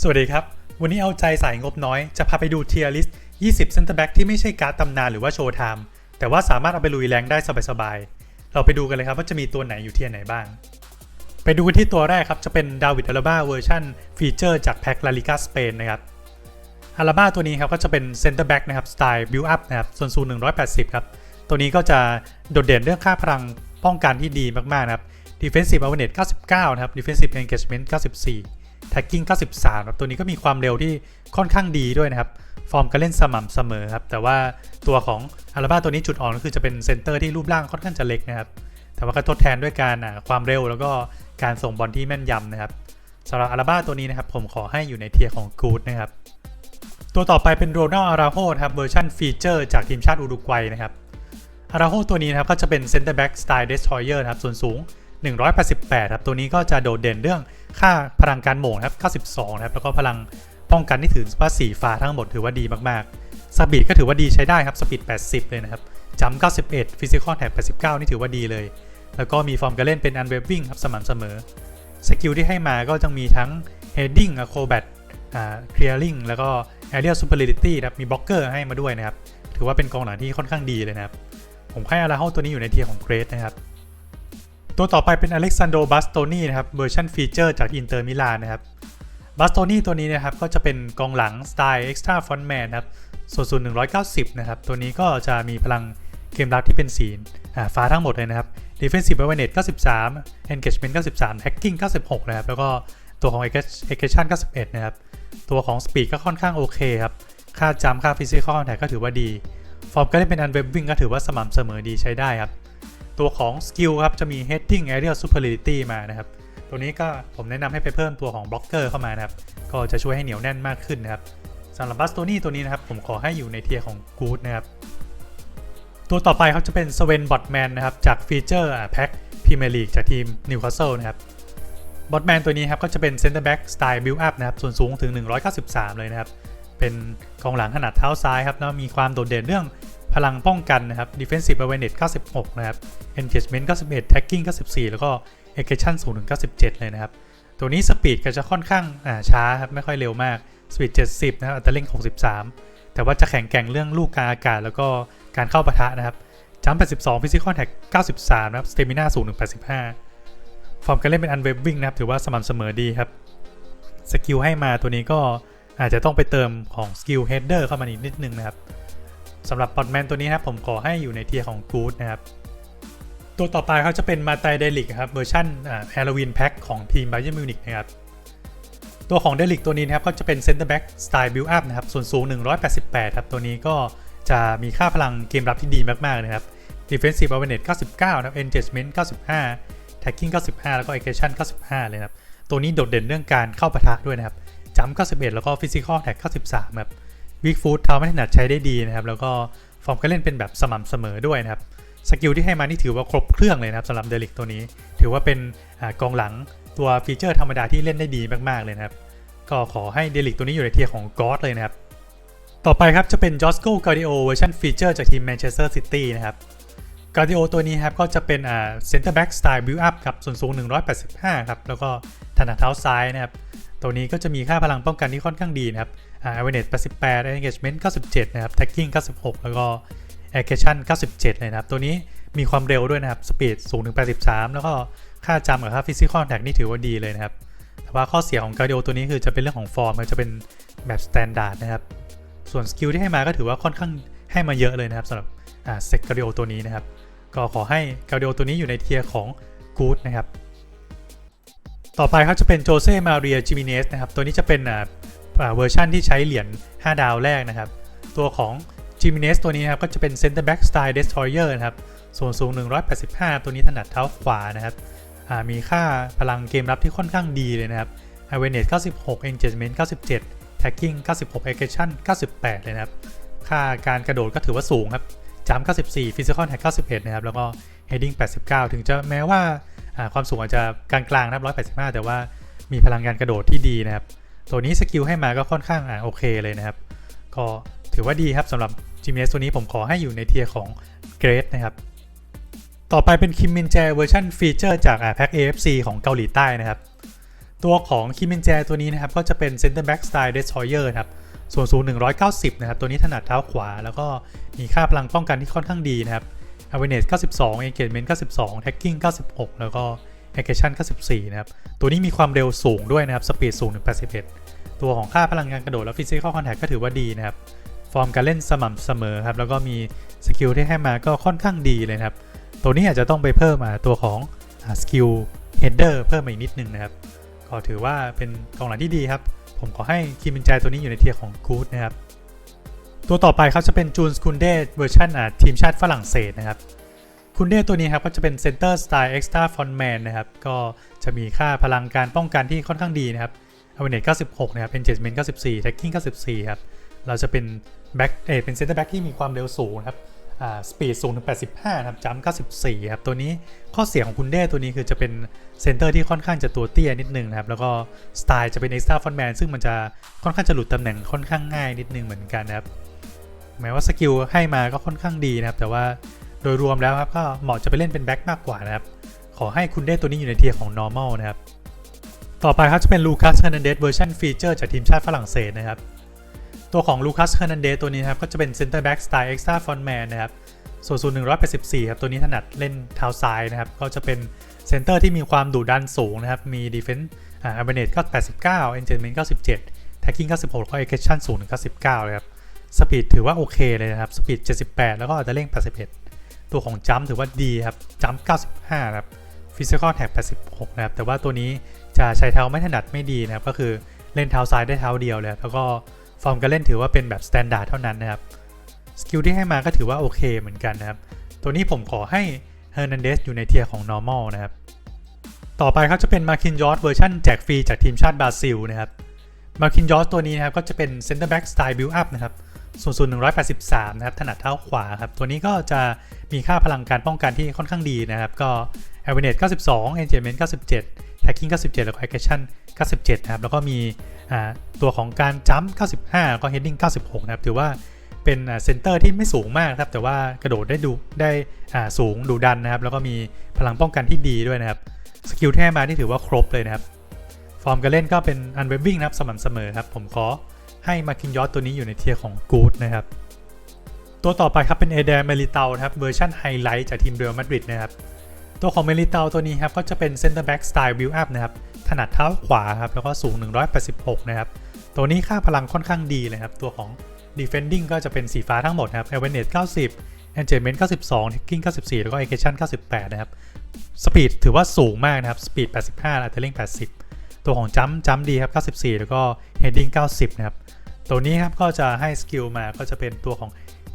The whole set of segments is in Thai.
สวัสดีครับ วันนี้เอาใจสายงบน้อย จะพาไปดูเทียร์ลิสต์ 20 เซนเตอร์แบ็กที่ไม่ใช่การ์ดตำนานหรือว่าโชว์ไทม์แต่ว่าสามารถเอาไปลุยแรงได้สบายๆ เราไปดูกันเลยครับว่าจะมีตัวไหนอยู่เทียร์ไหนบ้าง ไปดูกันที่ตัวแรกครับ จะเป็นดาวิดอาราบ้าเวอร์ชันฟีเจอร์จากแพ็คลาลิกาสเปนนะครับอาราบ้าตัวนี้ครับก็จะเป็นเซนเตอร์แบ็กนะครับสไตล์บิลอัพนะครับส่วนสูง180 ครับ ตัวนี้ก็จะโดดเด่นเรื่องค่าพลังป้องกันที่ดีมากๆนะครับ Defensive Awareness 99 นะครับ Defensive Engagement 94 Tagging 93ครับตัวนี้ก็มีความเร็วที่ค่อนข้างดีด้วยนะครับ ฟอร์มการเล่นสม่ำเสมอครับ แต่ว่าตัวของอาราบ้าตัวนี้จุดอ่อนก็คือจะเป็นเซนเตอร์ที่รูปร่างค่อนข้างจะเล็กนะครับ แต่ว่าก็ทดแทนด้วยการอ่าความเร็วแล้วก็การส่งบอลที่แม่นยำนะครับสำหรับอาราบ้าตัวนี้นะครับผมขอให้อยู่ในเทียร์ของกูดนะครับตัวต่อไปเป็นโรนัลอาราโฮครับเวอร์ชันฟีเจอร์จากทีมชาติอุรุกวัยนะครับ อาราโฮตัวนี้นะครับก็จะเป็นเซนเตอร์แบ็กสไตล์เดสทรอยเออร์นะครับส่วนสูง 188ครับตัวนี้ก็จะโดดเด่นเรื่องค่าพลังการโหม่งครับ92นะครับแล้วก็พลังป้องกันที่ถือว่าสีฟ้าทั้งหมดถือว่าดีมากๆสปีดก็ถือว่าดีใช้ได้ครับสปีด80 เลยนะครับจัม91ฟิสิกอลแท็ก89 นี่ถือว่าดีเลย แล้วก็มีฟอร์มการเล่นเป็นอันเวฟวิ่งครับสม่ำเสมอสกิลที่ให้มาก็จะมีทั้ง heading acrobat อ่า clearing แล้วก็ aerial superiority ครับมีบล็อกเกอร์ให้มาด้วยนะครับ ถือว่าเป็นกองหลังที่ค่อนข้างดีเลยนะครับ ผมให้อาราโฮตัวนี้อยู่ในเทียร์ของเกรดนะครับ ตัวต่อไปเป็นอเล็กซานโดบัสโตนีนะครับเวอร์ชันฟีเจอร์จากอินเตอร์มิลานนะครับบัสโตนีตัวนี้นะครับก็จะเป็นกองหลังสไตล์เอ็กซ์ตร้าฟอนแมนนะครับส่วนสูง190นะครับตัวนี้ก็จะมีพลังเกมรับที่เป็นสีอ่าฟ้าทั้งหมดเลยนะครับ Defensive Awareness 93 Engagement 93 Hacking 96 นะครับ แล้วก็ตัวของ Aggression 91 นะครับ ตัวของ Speed ก็ค่อนข้างโอเคครับ ค่าจำค่า Physical Contact ก็ถือว่าดี ฟอร์มก็ได้เป็น Unwavering ก็ถือว่าสม่ำเสมอดีใช้ได้ครับ ตัวของสกิลครับจะมี heading aerial superiority มานะครับ ตัวนี้ก็ผมแนะนำให้ไปเพิ่มตัวของบล็อกเกอร์เข้ามานะครับ ก็จะช่วยให้เหนียวแน่นมากขึ้นนะครับสำหรับบัสโตนี่ตัวนี้นะครับ ผมขอให้อยู่ในเทียร์ของ Good นะครับ ตัวต่อไปครับจะเป็น Sven Botman นะครับ จากฟีเจอร์แพ็คพรีเมียร์ลีกจากทีม Newcastle นะครับบอทแมนตัวนี้ครับก็จะเป็น Center Back สไตล์ Build Up นะครับส่วนสูงถึง 193 เลยนะครับ เป็นกองหลังขนาดเท้าซ้ายครับแล้วมีความโดดเด่นเรื่องพลังป้องกันนะครับ defensive awareness 96 นะครับ engagement 91 tagging 94 แล้วก็ aggression สูงถึง97 เลยนะครับ ตัวนี้สปีดก็จะค่อนข้างช้าครับไม่ค่อยเร็วมากสปีด70 นะครับอัตราเร่ง 63 แต่ว่าจะแข็งแกร่งเรื่องลูกกางอากาศ แล้วก็การเข้าปะทะนะครับจัม82 physical attack 93 นะครับ stamina สูงถึง85 ฟอร์มการเล่นเป็น unwavering นะครับถือว่าสม่ำเสมอดีครับสกิลให้มาตัวนี้ก็ อาจจะต้องไปเติมของสกิล header เข้ามาอีกนิดนึงนะครับสำหรับบอทแมนตัวนี้นะครับผมขอให้อยู่ในเทียร์ของกูดนะครับ ตัวต่อไปเขาจะเป็นมาตายเดลิกครับเวอร์ชันฮาโลวีนแพ็คของทีมไบเ e อร์มิวนิกนะครับตัวของเดลิกตัวนี้นะครับก็จะเป็นเซนเตอร์แบ็กสไตล์บิลอัพนะครับส่วนสูง 188 ครับ ตัวนี้ก็จะมีค่าพลังเกมรับที่ดีมากๆนะครับ Defensive Awareness 99 นะครับ Engagement 95 Tagging 95 แล้วก็ Aggression 95 เลยครับ ตัวนี้โดดเด่นเรื่องการเข้าปะทะด้วยนะครับ จัม91 แล้วก็ Physical Attack 93ครับวิกฟูดทำให้ถนัดใช้ได้ดีนะครับ แล้วก็ฟอร์มการเล่นเป็นแบบสม่ำเสมอด้วยนะครับ สกิลที่ให้มานี่ถือว่าครบเครื่องเลยนะครับสำหรับเดลิกตัวนี้ ถือว่าเป็นอกองหลังตัวฟีเจอร์ธรรมดาที่เล่นได้ดีมากๆเลยนะครับ ก็ขอให้เดลิกตัวนี้อยู่ในเทียร์ของกอ d เลยนะครับ ต่อไปครับจะเป็นจอสโกกา d ิโอเวอร์ชันฟีเจอร์จากทีมแมนเชสเตอร์ซิตี้นะครับกา d ิโอตัวนี้ครับก็จะเป็นอ่าเซนเตอร์แบ็กสไตล์บิวอัพครับส่วนสูง 185 ครับ แล้วก็ถนัดเท้าซ้ายนะครับ ตัวนี้ก็จะมีค่าพลังป้องกันที่ค่อนข้างดีนะครับอ่า awareness 88 engagement 97 นะครับ tagging 96 แล้วก็ aggression 97 เลยนะครับ ตัวนี้มีความเร็วด้วยนะครับ speed สูงถึง 83 แล้วก็ค่าจำกับค่า physical attack นี่ถือว่าดีเลยนะครับ แต่ว่าข้อเสียของ Guardio ตัวนี้คือจะเป็นเรื่องของฟอร์มมันจะเป็นแบบ standard นะครับ ส่วนสกิลที่ให้มาก็ถือว่าค่อนข้างให้มาเยอะเลยนะครับสำหรับอ่าเซก Guardio ตัวนี้นะครับ ก็ขอให้ Guardio ตัวนี้อยู่ในเทียร์ของ good นะครับ ต่อไปเขาจะเป็นโจเซ่มาเรียจิมิเนสนะครับตัวนี้จะเป็นอ่าเวอร์ชันที่ใช้เหรียญ5 ดาวแรกนะครับ ตัวของจิมิเนสตัวนี้นะครับก็จะเป็น Center Back Style Destroyer นะครับส่วนสูง 185 ตัวนี้ถนัดเท้าขวานะครับมีค่าพลังเกมรับที่ค่อนข้างดีเลยนะครับ Awareness 96 Engagement 97 Tagging 96 Aggression 98 เลยนะครับ ค่าการกระโดดก็ถือว่าสูงครับจัม94 Physical Attack 91 นะครับ แล้วก็ Heading 89 ถึงจะแม้ว่า ความสูงอาจจะกลางๆนะครับ185 แต่ว่ามีพลังการกระโดดที่ดีนะครับ ตัวนี้สกิลให้มาก็ค่อนข้างอ่าโอเคเลยนะครับ ก็ถือว่าดีครับสำหรับ g m s ตัวนี้ผมขอให้อยู่ในเทียร์ของเกรดนะครับ ต่อไปเป็นคิมมินแจเวอร์ชันฟีเจอร์จากแพ็ก AFC ของเกาหลีใต้นะครับ ตัวของคิมมินแจตัวนี้นะครับ ก็จะเป็น Center Back Style Destroyer นะครับส่วนสูง 190 นะครับ ตัวนี้ถนัดเท้าขวา แล้วก็มีค่าพลังป้องกันที่ค่อนข้างดีนะครับ Awareness 92 Engagement 92 Tagging 96 แล้วก็ Aggression 94 นะครับ ตัวนี้มีความเร็วสูงด้วยนะครับ Speed สูงถึง81 ตัวของค่าพลังงานกระโดดและ Physical Contact ก็ถือว่าดีนะครับ ฟอร์มการเล่นสม่ำเสมอครับ แล้วก็มีสกิลที่ให้มาก็ค่อนข้างดีเลยครับ ตัวนี้อาจจะต้องไปเพิ่มอ่าตัวของสกิลเฮดเดอร์เพิ่มมาอีกนิดนึงนะครับ ก็ถือว่าเป็นกองหลังที่ดีครับ ผมขอให้คิมมินแจตัวนี้อยู่ในเทียร์ของกู๊ดนะครับ ตัวต่อไปครับจะเป็นจูนส์คุนเดเวอร์ชันอ่าทีมชาติฝรั่งเศสนะครับคุนเดตัวนี้ครับก็จะเป็นเซนเตอร์สไตล์เอ็กซ์ตร้าฟอนแมนนะครับก็จะมีค่าพลังการป้องกันที่ค่อนข้างดีนะครับอเวเนต96 นะครับ เป็นเจสเมน94แท็กกิ้ง94 ครับ เราจะเป็นแบ็กเอเป็นเซนเตอร์แบ็กที่มีความเร็วสูงนะครับ อ่า สปีดสูงถึง 85นะครับจัมป์94 ครับ ตัวนี้ข้อเสียของคุณเด้ตัวนี้คือจะเป็นเซนเตอร์ที่ค่อนข้างจะตัวเตี้ยนิดนึงนะครับ แล้วก็สไตล์จะเป็นเอ็กซ์ตร้าฟอนแมนซึ่งมันจะค่อนข้างจะหลุดตำแหน่งค่อนข้างง่ายนิดนึงเหมือนกันนะครับ แม้ว่าสกิลให้มาก็ค่อนข้างดีนะครับ แต่ว่าโดยรวมแล้วครับก็เหมาะจะไปเล่นเป็นแบ็กมากกว่านะครับ ขอให้คุณเด้ตัวนี้อยู่ในเทียร์ของ normal นะครับ ต่อไปครับจะเป็นลูคัสเฮอร์นันเดสเวอร์ชันฟีเจอร์จากทีมชาติฝรั่งเศสนะครับ ตัวของลูคัสเฮอร์นันเดสตัวนี้นครับก็จะเป็นเซนเตอร์แบ็กสไตล์เอ็กซ์ตร้าฟอนแมนนะครับส่วนสูง184ครับตัวนี้ถนัดเล่นเท้าซ้ายนะครับ ก็จะเป็นเซนเตอร์ที่มีความดุดันสูงนะครับ มีดีเฟนส์อ่าอัลเบเนตก็89เอนเจนเมนต์97แท็กกิ้ง96แล้วก็เอ็กเ t ชั่นสูงถึง99เลยครับ สปีดถือว่าโอเคเลยนะครับสปีด78 แล้วก็อัลเทอร์เร่ง 81 ตัวของจัมถือว่าดีครับจัม95ครับฟิสิกอลแท็ก86 นะครับ แต่ว่าตัวนี้จะใช้เท้าไม่ถนัดไม่ดีนะครับ ก็คือเล่นเท้าซ้ายได้เท้าเดียวเลยแล้วก็ฟอร์มการเล่นถือว่าเป็นแบบสแตนดาร์ดเท่านั้นนะครับสกิลที่ให้มาก็ถือว่าโอเคเหมือนกันนะครับ ตัวนี้ผมขอให้ Hernandez อยู่ในเทียร์ของ normal นะครับ ต่อไปครับจะเป็น Marquinhos เวอร์ชันแจกฟรีจากทีมชาติบราซิลนะครับ Marquinhos ตัวนี้นะครับก็จะเป็น center back style build up นะครับ ส่วนสูง183 นะครับ ถนัดเท้าขวาครับ ตัวนี้ก็จะมีค่าพลังการป้องกันที่ค่อนข้างดีนะครับ ก็ Awareness 92 Engagement 97 Tagging 97 แล้วก็ Aggression 97 นะครับ แล้วก็มีตัวของการจัมป์95 แล้วก็ Heading 96 นะครับ ถือว่าเป็นเซนเตอร์ที่ไม่สูงมากครับ แต่ว่ากระโดดได้ดูได้สูงดูดันนะครับ แล้วก็มีพลังป้องกันที่ดีด้วยนะครับ สกิลแท้มาที่ถือว่าครบเลยนะครับ ฟอร์มการเล่นก็เป็นอันเวบวิ่งนะครับสม่ำเสมอครับ ผมขอ ให้มาคินยอสตัวนี้อยู่ในเทียร์ของกู๊ดนะครับ ตัวต่อไปครับเป็นเอเดรเมลิเตาครับเวอร์ชันไฮไลท์จากทีมเรอัลมาดริดนะครับ ตัวของเมลิเตาตัวนี้ครับก็จะเป็นเซนเตอร์แบ็กสไตล์บิลอัพนะครับ ถนัดเท้าขวาครับแล้วก็สูง 186 นะครับ ตัวนี้ค่าพลังค่อนข้างดีเลยครับ ตัวของ defending ก็จะเป็นสีฟ้าทั้งหมดนะครับ awareness 90 engagement 92 tagging 94 แล้วก็ aggression 98 นะครับ speed ถือว่าสูงมากนะครับ speed 85 lateral 80 ตัวของ jump jump ดีครับ 94 แล้วก็ heading 90 นะครับ ตัวนี้ครับก็จะให้สกิลมาก็จะเป็นตัวของ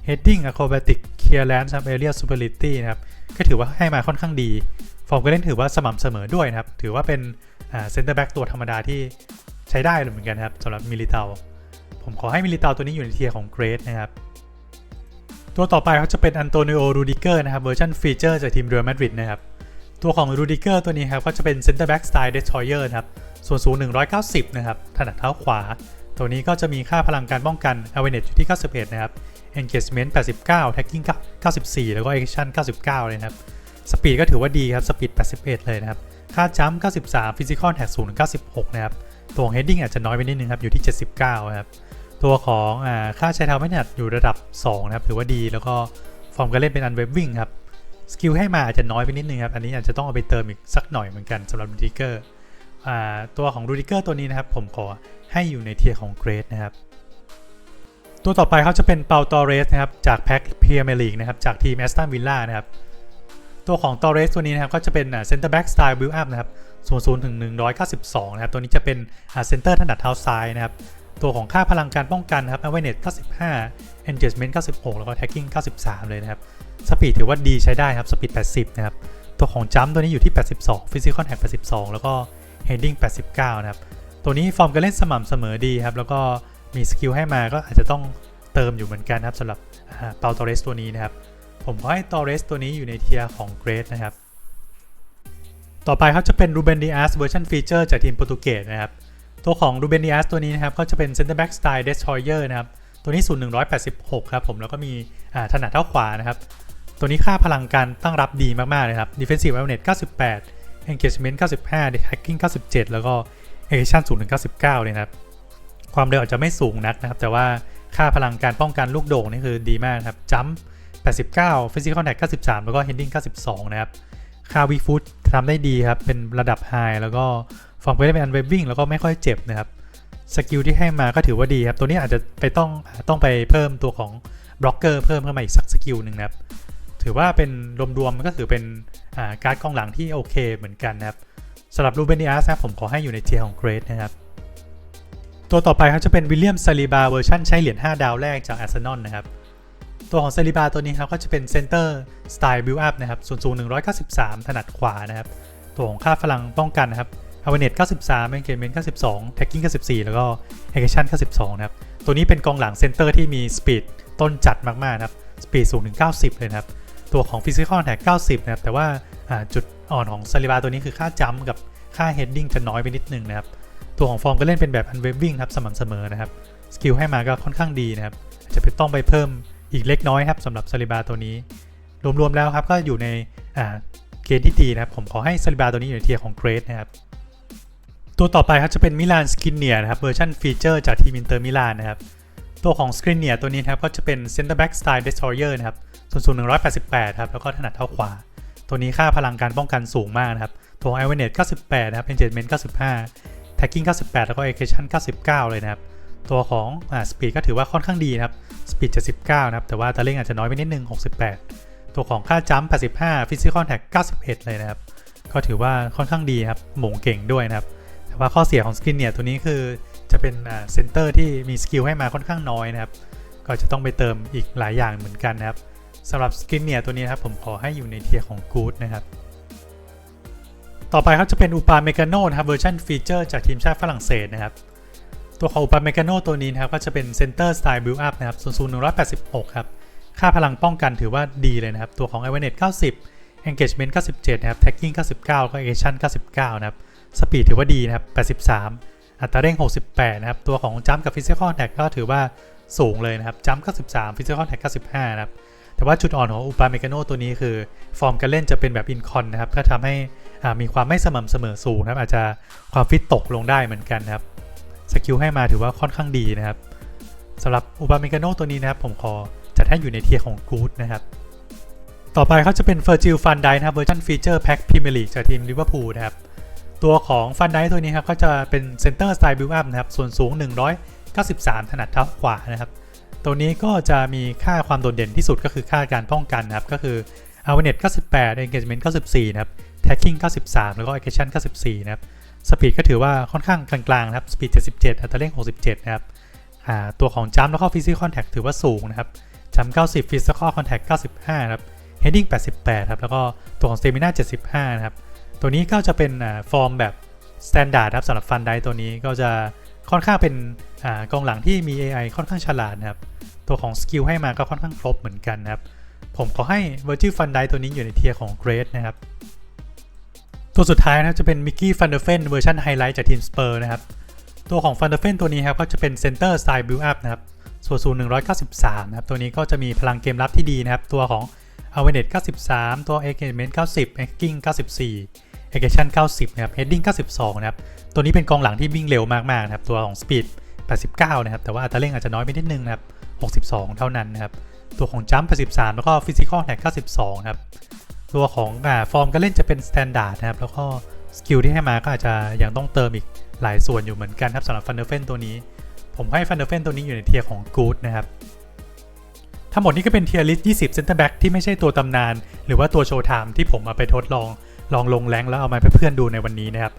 heading acrobatic clearance ครับ area superiority นะครับ ก็ถือว่าให้มาค่อนข้างดี ฟอร์มการเล่นถือว่าสม่ำเสมอด้วยนะครับ ถือว่าเป็นเซนเตอร์แบ็กตัวธรรมดาที่ใช้ได้เหมือนกันครับสำหรับมิลิเตาผมขอให้มิลิเตาตัวนี้อยู่ในเทียร์ของเกรดนะครับ ตัวต่อไปเขาจะเป็นอันโตนิโอ รูดิเกอร์นะครับเวอร์ชันฟีเจอร์จากทีมเรอัลมาดริดนะครับ ตัวของรูดิเกอร์ตัวนี้ครับก็จะเป็นเซนเตอร์แบ็กสไตล์เดสทอยเออร์นะครับ ส่วนสูง 190 นะครับ ถนัดเท้าขวา ตัวนี้ก็จะมีค่าพลังการป้องกัน awareness อยู่ที่ 91 นะครับ engagement 89 tagging 94 แล้วก็ action 99 เลยนะครับสปีดก็ถือว่าดีครับสปีด81 เลยนะครับ ค่าจัมป์93 physical tag สูง96 นะครับ ตัวของ heading อาจจะน้อยไปนิดนึงครับ อยู่ที่ 79นะครับ ตัวของอค่าใช้เท้าไม่ถนัดอยู่ระดับ 2 นะครับ ถือว่าดี แล้วก็ฟอร์มการเล่นเป็นอันเวบวิ่งครับ สกิลให้มาอาจจะน้อยไปนิดนึงครับ อันนี้อาจจะต้องเอาไปเติมอีกสักหน่อยเหมือนกันสำหรับรูดิเกอร์ตัวของรูดิเกอร์ตัวนี้นะครับ ผมขอ ให้อยู่ในเทียร์ของเกรดนะครับ ตัวต่อไปเขาจะเป็นเปาตอเรสนะครับจากแพ็คเพียร์เมลีกนะครับจากทีมแอสตันวิลล่านะครับตัวของตอเรสตัวนี้นะครับก็จะเป็นเซนเตอร์แบ็กสไตล์บิลอัพนะครับส่วนสูงถึง192นะครับตัวนี้จะเป็นเซนเตอร์ถนัดเท้าซ้ายนะครับตัวของค่าพลังการป้องกันครับ awareness 95 engagement 96 แล้วก็ tagging 93 เลยนะครับสปีดถือว่าดีใช้ได้ครับสปีด80 นะครับ ตัวของจัมตัวนี้อยู่ที่ 82 physical tag 82 แล้วก็ heading 89 นะครับ ตัวนี้ฟอร์มการเล่นสม่ำเสมอดีครับ แล้วก็มีสกิลให้มาก็อาจจะต้องเติมอยู่เหมือนกันครับสำหรับเปาตอเรสตัวนี้นะครับ ผมขอให้ตอเรสตัวนี้อยู่ในเทียร์ของเกรดนะครับ ต่อไปครับจะเป็นรูเบนดิอาสเวอร์ชันฟีเจอร์จากทีมโปรตุเกสนะครับ ตัวของรูเบนดิอาสตัวนี้นะครับก็จะเป็นเซนเตอร์แบ็กสไตล์เดสทรอยเออร์นะครับ ตัวนี้สูง186 ครับผมแล้วก็มีถนัดเท้าขวานะครับ ตัวนี้ค่าพลังการตั้งรับดีมากๆเลยครับ defensive awareness 98 engagement 95 hacking 97 แล้วก็ action 0ถึง99เลยนะครับ ความเร็วอาจจะไม่สูงนักนะครับ แต่ว่าค่าพลังการป้องกันลูกโด่งนี่คือดีมากครับ jump 89 physical attack 93 แล้วก็ heading 92 นะครับ ค่า weak foot ทำได้ดีครับ เป็นระดับ high แล้วก็ form ก็ได้เป็น unwavering แล้วก็ไม่ค่อยเจ็บนะครับ สกิลที่ให้มาก็ถือว่าดีครับ ตัวนี้อาจจะไปต้องต้องไปเพิ่มตัวของบล็อกเกอร์เพิ่มเข้ามาอีกสักสกิลหนึ่งนะครับ ถือว่าเป็นรวมๆมันก็ถือเป็นการ์ดกองหลังที่โอเคเหมือนกันนะครับ สำหรับรูเบนิอาสนะผมขอให้อยู่ในเทียร์ของเกรดนะครับ ตัวต่อไปเขาจะเป็นวิลเลียมซาลิบาเวอร์ชันใช้เหรียญ5ดาวแรกจากอาร์เซนอลนะครับ ตัวของซาลิบาตัวนี้ครับก็จะเป็นเซนเตอร์สไตล์บิลอัพนะครับส่วนสูง 193 ถนัดขวานะครับ ตัวของค่าพลังป้องกันนะครับ a w a r e n e s s 93 Engagement 92 Tagging 94 แล้วก็ Aggression 92นะครับ ตัวนี้เป็นกองหลังเซนเตอร์ที่มีสปีดต้นจัดมากๆนะครับ สปีดสูงถึง 90 เลยนะครับ ตัวของ Physical Attack 90 นะครับ แต่ว่าจุด อ่อนของซาลิบาตัวนี้คือค่าจัมกับค่า Heading จะน้อยไปนิดนึงนะครับ ตัวของฟอร์มก็เล่นเป็นแบบ Unwavering ครับสม่ำเสมอนะครับ สกิลให้มาก็ค่อนข้างดีนะครับ จะเป็นต้องไปเพิ่มอีกเล็กน้อยครับสำหรับซาลิบาตัวนี้ รวมๆแล้วครับก็อยู่ในอ่าเกณฑ์ที่ดีนะครับ ผมขอให้ซาลิบาตัวนี้อยู่ในเทียร์ของเกรดนะครับ ตัวต่อไปครับจะเป็นมิลานสกินเนียนะครับเวอร์ชันฟีเจอร์จากทีมอินเตอร์มิลานนะครับตัวของสกินเนียตัวนี้นะครับก็จะเป็นเซนเตอร์แบ็กสไตล์เดสทรอยเออร์นะครับส่วนสูง188ครับแล้วก็ถนัดเท้าขวา ตัวนี้ค่าพลังการป้องกันสูงมากนะครับตัวของไอเวเนต98 นะครับเพนเจเมนต์95แท็กกิ้ง98 แล้วก็เอเ a ชั่น99 เลยนะครับ ตัวของอ่าสปีดก็ถือว่าค่อนข้างดีนะครับสปีด79 นะครับ แต่ว่าตะเร่งอาจจะน้อยไปนิดนึง 68 ตัวของค่าจัมป์85ฟิสิคอลแท็ก91 เลยนะครับ ก็ถือว่าค่อนข้างดีครับ หม่งเก่งด้วยนะครับ แต่ว่าข้อเสียของสกินเนี่ย ตัวนี้คือจะเป็นเซนเตอร์ที่มีสกิลให้มาค่อนข้างน้อยนะครับ ก็จะต้องไปเติมอีกหลายอย่างเหมือนกันนะครับ สำหรับสกินเนียตัวนี้นะครับผมขอให้อยู่ในเทียร์ของกู๊ดนะครับ ต่อไปครับจะเป็นอุปาเมกาโนนะครับเวอร์ชันฟีเจอร์จากทีมชาติฝรั่งเศสนะครับ ตัวของอุปาเมกาโนตัวนี้นะครับก็จะเป็นเซนเตอร์สไตล์บิลอัพนะครับส่วนสูง186ครับ ค่าพลังป้องกันถือว่าดีเลยนะครับ ตัวของ i v a n e t 90 Engagement 97 นะครับ Tagging 99 ก็ Aggression 99 นะครับสปีดถือว่าดีนะครับ 83 อัตราเร่ง 68 นะครับ ตัวของจัมกับ Physical Attack ก็ถือว่าสูงเลยนะครับจัม93 Physical Attack 95 นะครับ แต่ว่าจุดอ่อนของอุปาเมกาโนตัวนี้คือ ฟอร์มการเล่นจะเป็นแบบอินคอนนะครับ ก็ทำให้มีความไม่สม่ำเสมอสูงนะครับ อาจจะความฟิตตกลงได้เหมือนกันนะครับ สกิลให้มาถือว่าค่อนข้างดีนะครับสำหรับอุปาเมกาโนตัวนี้นะครับ ผมขอจัดให้อยู่ในเทียร์ของกู๊ดนะครับ ต่อไปเขาจะเป็นเฟอร์จิลฟันไดนะครับเวอร์ชันฟีเจอร์แพ็คพรีเมียร์ลีกจากทีมลิเวอร์พูลนะครับ ตัวของฟันไดตัวนี้ครับก็จะเป็นเซนเตอร์สไตล์บิลอัพนะครับ ส่วนสูง 193 ถนัดเท้าขวานะครับ ตัวนี้ก็จะมีค่าความโดดเด่นที่สุดก็คือค่าการป้องกันนะครับ ก็คือ a w a r e n e s s 98 Engagement 94 นะครับ Tagging 93 แล้วก็ Aggression 94 นะครับสปีดก็ถือว่าค่อนข้างกลางๆนะครับสปีด77 อัตราเร่ง 67 นะครับตัวของจัมแล้วก็ Physical Contact ถือว่าสูงนะครับจัม90 Physical Contact 95 นะครับ Heading 88 ครับ แล้วก็ตัวของ Stamina 75 นะครับ ตัวนี้ก็จะเป็นฟอร์มแบบ Standard ครับสำหรับฟันได้ตัวนี้ก็จะ ค่อนข้างเป็นอกองหลังที่มี AI ค่อนข้างฉลาดนะครับ ตัวของสกิลให้มาก็ค่อนข้างครบเหมือนกันนะครับ ผมขอให้ Virgil Van Dijk ตัวนี้อยู่ในเทียร์ของ Great นะครับ ตัวสุดท้ายนะครับจะเป็นมิกกี้ฟันเดอร์เฟนเวอร์ชันไฮไลท์จากทีมสเปอร์นะครับ ตัวของฟันเดอร์เฟนตัวนี้ครับก็จะเป็นเซนเตอร์สไตล์บิลอัพนะครับ ส่วนสูง 193 นะครับ ตัวนี้ก็จะมีพลังเกมรับที่ดีนะครับ ตัวของ a w a r e n e s s 93 ตัว Engagement 90 Hacking 94 Aggression 90 นะครับ Heading 92 นะครับ ตัวนี้เป็นกองหลังที่วิ่งเร็วมากๆนะครับ ตัวของ Speed 89 นะครับ แต่ว่าอัตราเร่งอาจจะน้อยไปนิดนึงนะครับ 62 เท่านั้นนะครับ ตัวของ Jump 83 แล้วก็ Physical Attack 92 ครับ ตัวของอ่าฟอร์มการเล่นจะเป็น Standard นะครับ แล้วก็สกิลที่ให้มาก็อาจจะยังต้องเติมอีกหลายส่วนอยู่เหมือนกันครับสำหรับฟันเดอร์เฟนตัวนี้ ผมให้ฟันเดอร์เฟนตัวนี้อยู่ในเทียร์ของ Good นะครับทั้งหมดนี้ก็เป็นเทียร์ลิสต์20 Center Back ที่ไม่ใช่ตัวตำนาน หรือว่าตัวโชว์ไทม์ที่ผมมาไปทดลอง ลองลงแรงแล้วเอามาให้เพื่อนดูในวันนี้นะครับ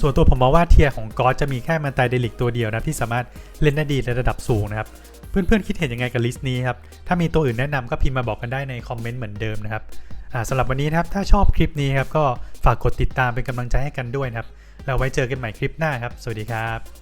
ส่วนตัวผมมองว่าเทียร์ของกอสจะมีแค่มันไตเดลิกตัวเดียวนะที่สามารถเล่นได้ดีในระดับสูงนะครับ เพื่อนๆคิดเห็นยังไงกับลิสต์นี้ครับ ถ้ามีตัวอื่นแนะนำก็พิมพ์มาบอกกันได้ในคอมเมนต์เหมือนเดิมนะครับสำหรับวันนี้นะครับถ้าชอบคลิปนี้ครับก็ฝากกดติดตามเป็นกำลังใจให้กันด้วยนะครับเราไว้เจอกันใหม่คลิปหน้าครับ สวัสดีครับ